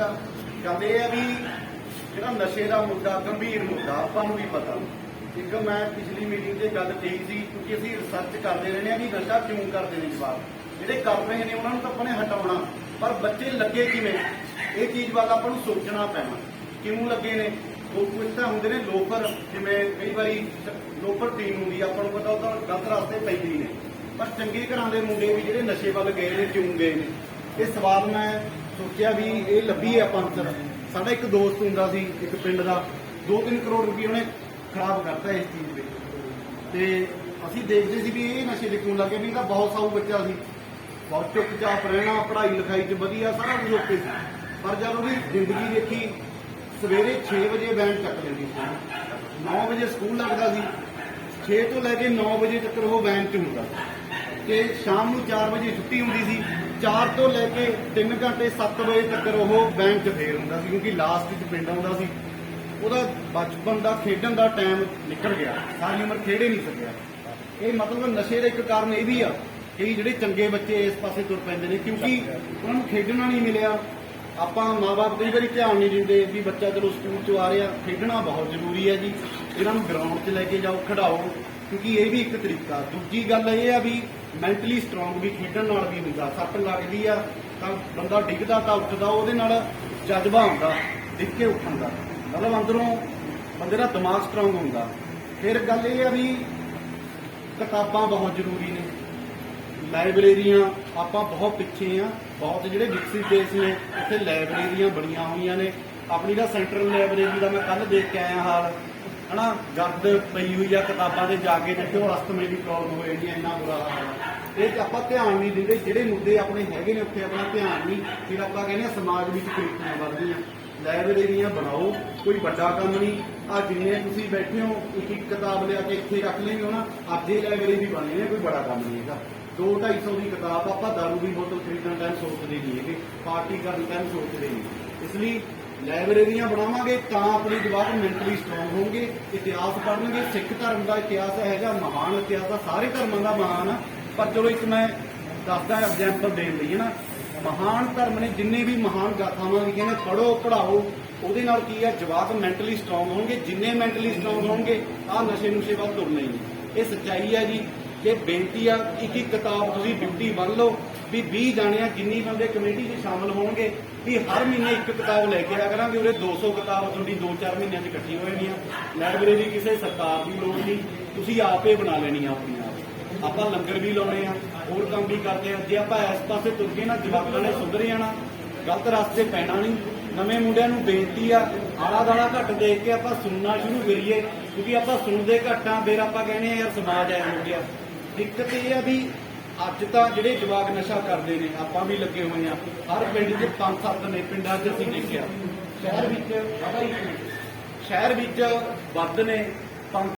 ਠੀਕ ਆ ਗੱਲ ਇਹ ਆ ਵੀ ਜਿਹੜਾ ਨਸ਼ੇ ਦਾ ਮੁੱਦਾ, ਗੰਭੀਰ ਮੁੱਦਾ, ਆਪਾਂ ਨੂੰ ਵੀ ਪਤਾ। ਇੱਕ ਮੈਂ ਪਿਛਲੀ ਮੀਟਿੰਗ 'ਤੇ ਗੱਲ ਕਹੀ ਸੀ, ਕਿਉਂਕਿ ਅਸੀਂ ਰਿਸਰਚ ਕਰਦੇ ਰਹਿੰਦੇ ਆ ਵੀ ਨਸ਼ਾ ਕਿਉਂ ਕਰਦੇ ਨੇ ਜਵਾਬ ਜਿਹੜੇ ਕਰ ਰਹੇ ਨੇ, ਉਹਨਾਂ ਨੂੰ ਤਾਂ ਆਪਣੇ ਹਟਾਉਣਾ। ਪਰ ਬੱਚੇ ਲੱਗੇ ਕਿਵੇਂ? ਇਹ ਚੀਜ਼ ਵੱਲ ਆਪਾਂ ਨੂੰ ਸੋਚਣਾ ਪੈਣਾ। ਕਿਉਂ ਲੱਗੇ ਨੇ? ਉਹ ਕੁਝ ਤਾਂ ਹੁੰਦੇ ਨੇ ਲੋਫਰ ਜਿਵੇਂ ਕਈ ਵਾਰੀ ਲੋਫਰ ਟੀਮ ਹੁੰਦੀ ਆਪਾਂ ਨੂੰ ਪਤਾ ਉਹ ਤਾਂ ਗਲਤ ਰਸਤੇ ਪੈਂਦੀ ਨੇ। ਪਰ ਚੰਗੇ ਘਰਾਂ ਦੇ ਮੁੰਡੇ ਵੀ ਜਿਹੜੇ ਨਸ਼ੇ ਵੱਲ ਗਏ ਨੇ, ਕਿਉਂ ਗਏ ਨੇ? ਇਹ ਸਵਾਲ ਮੈਂ ਸੋਚਿਆ ਵੀ ਇਹ ਲੱਭੀ ਹੈ ਆਪਾਂ ਅੰਦਰ। ਸਾਡਾ ਇੱਕ ਦੋਸਤ ਹੁੰਦਾ ਸੀ, ਇੱਕ ਪਿੰਡ ਦਾ। 2-3 ਕਰੋੜ ਰੁਪਏ ਉਹਨੇ ਖਰਾਬ ਕਰਤਾ ਇਸ ਚੀਜ਼ ਵਿੱਚ ਤੇ ਅਸੀਂ ਦੇਖਦੇ ਸੀ ਵੀ ਇਹ ਨਸ਼ੇ ਦੇ ਕਿਉਂ ਲੱਗੇ ਵੀ ਇਹਦਾ ਬਹੁਤ ਸਾਊ ਬੱਚਾ ਸੀ। ਬਹੁਤ ਚੁੱਪਚਾਪ ਰਹਿਣਾ, ਪੜ੍ਹਾਈ ਲਿਖਾਈ 'ਚ ਵਧੀਆ, ਸਾਰਾ ਕੁਝ ਓਕੇ ਸੀ। ਪਰ ਜਦ ਉਹਦੀ ਜ਼ਿੰਦਗੀ ਦੇਖੀ, ਸਵੇਰੇ 6 ਵਜੇ ਵੈਨ ਚੱਕ ਲੈਂਦੀ ਸੀ। 9 ਵਜੇ ਸਕੂਲ ਲੱਗਦਾ ਸੀ। 6 ਤੋਂ ਲੈ ਕੇ 9 ਵਜੇ ਤੱਕ ਉਹ ਵੈਨ 'ਚ ਹੁੰਦਾ ਸੀ ਸ਼ਾਮ ਨੂੰ 4 ਵਜੇ ਛੁੱਟੀ ਹੁੰਦੀ ਸੀ। 4 ਤੋਂ ਲੈ ਕੇ 3 ਘੰਟੇ 7 ਵਜੇ ਤੱਕ ਉਹ ਬੈਂਕ 'ਚ ਫੇਰ ਹੁੰਦਾ ਸੀ ਕਿਉਂਕਿ ਲਾਸਟ 'ਚ ਪਿੰਡ ਆਉਂਦਾ ਸੀ। ਉਹਦਾ ਬਚਪਨ ਦਾ, ਖੇਡਣ ਦਾ ਟਾਈਮ ਨਿਕਲ ਗਿਆ। ਸਾਰੀ ਉਮਰ ਖੇਡੇ ਨਹੀਂ ਸਕਿਆ। ਇਹ ਮਤਲਬ ਨਸ਼ੇ ਦਾ ਇੱਕ ਕਾਰਨ ਇਹ ਵੀ ਆ ਕਿ ਜਿਹੜੇ ਚੰਗੇ ਬੱਚੇ ਇਸ ਪਾਸੇ ਤੁਰ ਪੈਂਦੇ ਨੇ ਕਿਉਂਕਿ ਉਹਨਾਂ ਨੂੰ ਖੇਡਣਾ ਨਹੀਂ ਮਿਲਿਆ। ਆਪਾਂ ਮਾਪੇ ਕਈ ਵਾਰੀ ਧਿਆਨ ਨਹੀਂ ਦਿੰਦੇ ਵੀ ਬੱਚਾ ਚਲੋ ਸਕੂਲ ਚੋਂ ਆ ਰਿਹਾ। ਖੇਡਣਾ ਬਹੁਤ ਜ਼ਰੂਰੀ ਹੈ ਜੀ। ਇਹਨਾਂ ਨੂੰ ਗਰਾਊਂਡ 'ਚ ਲੈ ਕੇ ਜਾਓ, ਖਿਡਾਓ। ਕਿਉਂਕਿ ਇਹ ਵੀ ਇੱਕ ਤਰੀਕਾ। ਦੂਜੀ ਗੱਲ ਇਹ ਆ ਵੀ ਮੈਂਟਲੀ ਸਟਰੋਂਗ ਵੀ ਖੇਡਣ ਨਾਲ ਵੀ ਹੁੰਦਾ। ਸੱਟ ਲੱਗਦੀ ਆ, ਤਾਂ ਬੰਦਾ ਡਿੱਗਦਾ ਤਾਂ ਉੱਠਦਾ, ਉਹਦੇ ਨਾਲ ਜਜ਼ਬਾ ਹੁੰਦਾ, ਡਿੱਗ ਕੇ ਉੱਠਣ ਦਾ। ਮਤਲਬ ਅੰਦਰੋਂ ਬੰਦੇ ਦਾ ਦਿਮਾਗ ਸਟਰੋਂਗ ਹੁੰਦਾ। ਫਿਰ ਗੱਲ ਇਹ ਆ ਵੀ ਕਿਤਾਬਾਂ ਬਹੁਤ ਜ਼ਰੂਰੀ ਨੇ। ਲਾਇਬ੍ਰੇਰੀਆਂ, ਆਪਾਂ ਬਹੁਤ ਪਿੱਛੇ ਆ। ਬਹੁਤ ਜਿਹੜੇ ਵਿਕਸਿਤ ਦੇਸ਼ ਨੇ, ਉੱਥੇ ਲਾਇਬ੍ਰੇਰੀਆਂ ਬਣੀਆਂ ਹੋਈਆਂ ਨੇ। ਆਪਣੀ ਦਾ ਸੈਂਟਰਲ ਲਾਇਬ੍ਰੇਰੀ ਦਾ ਮੈਂ ਕੱਲ ਦੇਖ ਕੇ ਆਇਆ ਹਾਲ। ਹਨਾ, ਗਰਦ ਪਈ ਹੋਈ ਆ, ਕਿਤਾਬਾਂ ਦੇ ਜਾ ਕੇ ਜਿੱਥੇ ਉਹ ਅਸਤਮੇ ਦੀ ਪ੍ਰੋਬਲਮ ਹੋ ਜਾਂਦੀ ਹੈ ਇੰਨਾ ਬੁਰਾ ਹਾਲ ਆ। ਇਹ 'ਚ ਆਪਾਂ ਧਿਆਨ ਨਹੀਂ ਦਿੰਦੇ, ਜਿਹੜੇ ਮੁੱਦੇ ਆਪਣੇ ਹੈਗੇ ਨੇ ਉੱਥੇ ਆਪਣਾ ਧਿਆਨ ਨਹੀਂ। ਫਿਰ ਆਪਾਂ ਕਹਿੰਦੇ ਆ ਸਮਾਜ ਵਿੱਚ ਕੁਰੀਤੀਆਂ ਵੱਧਦੀਆਂ। ਲਾਇਬ੍ਰੇਰੀਆਂ ਬਣਾਓ, ਕੋਈ ਵੱਡਾ ਕੰਮ ਨਹੀਂ। ਆ ਜਿੰਨੇ ਤੁਸੀਂ ਬੈਠੇ ਹੋ, ਇੱਕ ਇੱਕ ਕਿਤਾਬ ਲਿਆ ਕੇ ਇੱਥੇ ਰੱਖ ਲੈਂਗੇ ਹੋ ਨਾ ਅੱਜ ਇਹ ਲਾਇਬ੍ਰੇਰੀ ਵੀ ਬਣੀ ਹੈ, ਕੋਈ ਬੜਾ ਕੰਮ ਨਹੀਂ ਹੈਗਾ। 2-250 ਦੀ ਕਿਤਾਬ ਆਪਾਂ ਦਾਰੂ ਦੀ ਬੋਤਲ ਖਰੀਦਣ ਟਾਈਮ ਸੋਚਦੇ ਨਹੀਂ ਹੈਗੇ, ਪਾਰਟੀ ਕਰਨ ਟਾਈਮ ਸੋਚਦੇ ਨਹੀਂ। ਇਸ ਲਈ ਲਾਇਬ੍ਰੇਰੀਆਂ ਬਣਾਵਾਂਗੇ ਤਾਂ ਆਪਣੇ ਜਵਾਬ ਮੈਂਟਲੀ ਸਟਰੋਂਗ ਹੋਣਗੇ, ਇਤਿਹਾਸ ਪੜ੍ਹਨਗੇ, ਸਿੱਖ ਧਰਮ ਦਾ ਇਤਿਹਾਸ ਹੈਗਾ ਮਹਾਨ ਇਤਿਹਾਸ ਆ, ਸਾਰੇ ਧਰਮਾਂ ਦਾ ਮਹਾਨ ਆ। ਪਰ ਚਲੋ ਇੱਕ ਮੈਂ ਦੱਸਦਾ ਐਗਜ਼ਾਮਪਲ ਦੇਣ ਲਈ ਹੈ ਨਾ, ਮਹਾਨ ਧਰਮ ਨੇ ਜਿੰਨੇ ਵੀ ਮਹਾਨ ਗਾਥਾਵਾਂ ਲਿਖੀਆਂ ਨੇ ਪੜੋ ਪੜਾਓ ਉਹਦੇ ਨਾਲ ਕੀ ਹੈ, ਜਵਾਕ ਮੈਂਟਲੀ ਸਟਰੋਂਗ ਹੋਣਗੇ, ਜਿੰਨੇ ਮੈਂਟਲੀ ਸਟਰੋਂਗ ਹੋਣਗੇ, ਆਹ ਨਸ਼ੇ ਨੂੰ ਵੱਲ ਤੁਰਨੇ ਨਹੀਂ ਇਹ ਸੱਚਾਈ ਹੈ ਜੀ ਇਹ ਬੇਨਤੀ ਆ ਇੱਕ ਇੱਕ ਕਿਤਾਬ ਤੁਸੀਂ ਡਿਊਟੀ ਬੰਨ ਲਓ ਵੀ 20 ਜਾਣੇ ਆ ਜਿੰਨੀ ਬੰਦੇ ਕਮੇਟੀ 'ਚ ਸ਼ਾਮਲ ਹੋਣਗੇ ਵੀ ਹਰ ਮਹੀਨੇ ਇੱਕ ਕਿਤਾਬ ਲੈ ਕੇ ਆਇਆ ਕਰਾਂਗੇ ਉਹਦੇ 200 ਕਿਤਾਬ ਤੁਹਾਡੀ 2-4 ਮਹੀਨਿਆਂ 'ਚ ਇਕੱਠੀ ਹੋ ਲਾਇਬ੍ਰੇਰੀ ਕਿਸੇ ਸਰਕਾਰ ਦੀ ਲੋੜ ਨਹੀਂ। ਤੁਸੀਂ ਆਪੇ ਬਣਾ ਲੈਣੀ ਆ ਆਪਣੀ ਆਪ। ਆਪਾਂ ਲੰਗਰ ਵੀ ਲਾਉਣੇ ਆ, ਹੋਰ ਕੰਮ ਵੀ ਕਰਦੇ ਆ। ਜੇ ਆਪਾਂ ਇਸ ਪਾਸੇ ਤੁਰ ਗਏ ਨਾ, ਜਵਾਕਾਂ ਨੇ ਸੁਧਰ ਜਾਣਾ। ਗਲਤ ਰਸਤੇ ਪੈਣਾ ਨਹੀਂ। ਨਵੇਂ ਮੁੰਡਿਆਂ ਨੂੰ ਬੇਨਤੀ ਆ, ਆਲਾ ਦਾਲਾ ਘੱਟ ਦੇਖ ਕੇ ਆਪਾਂ ਸੁਣਨਾ ਸ਼ੁਰੂ ਕਰੀਏ। ਕਿਉਂਕਿ ਆਪਾਂ ਸੁਣਦੇ ਘੱਟ ਆ, ਫਿਰ ਆਪਾਂ ਕਹਿੰਦੇ ਆ, ਯਾਰ ਸਮਾਜ ਐ ਹੋ ਗਿਆ। ਦਿੱਕਤ ਇਹ ਆ ਵੀ ਅੱਜ ਤਾਂ ਜਿਹੜੇ ਜਵਾਕ ਨਸ਼ਾ ਕਰਦੇ ਨੇ ਆਪਾਂ ਵੀ ਲੱਗੇ ਹੋਏ ਆ ਹਰ ਪਿੰਡ 'ਚ ਪੰਜ ਸੱਤ ਨੇ ਪਿੰਡਾਂ 'ਚ ਅਸੀਂ ਦੇਖਿਆ। ਸ਼ਹਿਰ ਵਿੱਚ ਬਾਬਾ ਜੀ, ਸ਼ਹਿਰ ਵਿੱਚ ਵੱਧ ਨੇ ਪੰਜ